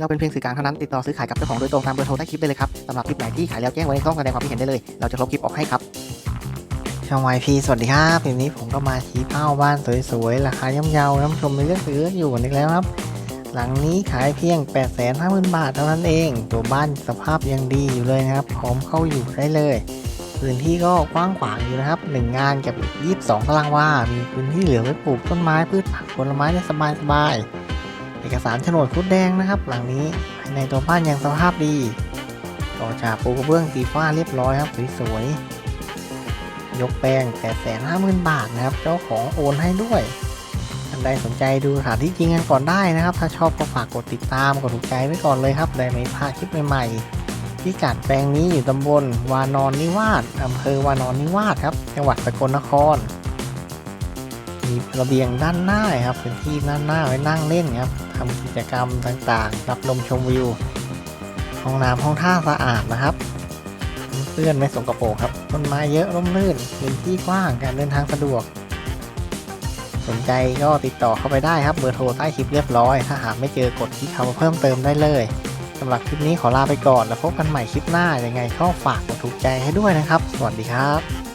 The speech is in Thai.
เราเป็นเพียงสื่อกลางเท่านั้นติดต่อซื้อขายกับเจ้าของโดยตรงตามเบอร์โทรใต้คลิปได้เลยครับสำหรับคลิปไหนที่ขายแล้วแจ้งไว้ในช่องแสดงความคิดเห็นได้เลย เราจะลบคลิปออกให้ครับช่องวพีสวัสดีครับคลิปนี้ผมก็มาชี้เป้าบ้านสวยๆราคาย่อมเยาน้ำชมในเรื่องซื้ออยู่อีกแล้วครับ หลังนี้ขายเพียง 8 5 0 0 0 0 บาทเท่านั้นเอง ตัวบ้านสภาพยังดีอยู่เลยนะครับพร้อมเข้าอยู่ได้เลยพื้นที่ก็กว้างขวางอยู่นะครับ1งานกับอีก22 ตารางวา มีพื้นที่เหลือไว้ปลูกต้นไม้พืชผักผลไม้ได้สบายสบายๆ เอกสารโฉนดคุดแดงนะครับ หลังนี้ภายในตัวบ้านยังสภาพดีต่อจากปูกระเบื้องสีฟ้าเรียบร้อยครับสวยๆยกแปลง850,000 บาทนะครับ เจ้าของโอนให้ด้วยท่านใดสนใจดูสถานที่จริงกันก่อนได้นะครับ ถ้าชอบก็ฝากกดติดตามกดถูกใจไว้ก่อนเลยครับได้ไม่พลาดคลิปใหม่ๆพิกัดแปลงนี้อยู่ตำบลวานอนนิวาสอำเภอวานอนนิวาสครับ จังหวัดสกลนคร มีระเบียงด้านหน้าครับพื้นที่ด้านหน้าไว้นั่งเล่นครับทำกิจกรรมต่างๆ รับลมชมวิว ห้องน้ำห้องท่าสะอาดนะครับเปื้อนไม่สกปรกครับต้นไม้เยอะร่มรื่นพื้นที่กว้างการเดินทางสะดวก สนใจก็ติดต่อเข้าไปได้ครับเบอร์โทรใต้คลิปเรียบร้อย ถ้าหากไม่เจอกดที่คำว่าเพิ่มเติมได้เลยสำหรับคลิปนี้ขอลาไปก่อนแล้วพบกันใหม่คลิปหน้ายังไงก็ฝากกดถูกใจให้ด้วยนะครับ สวัสดีครับ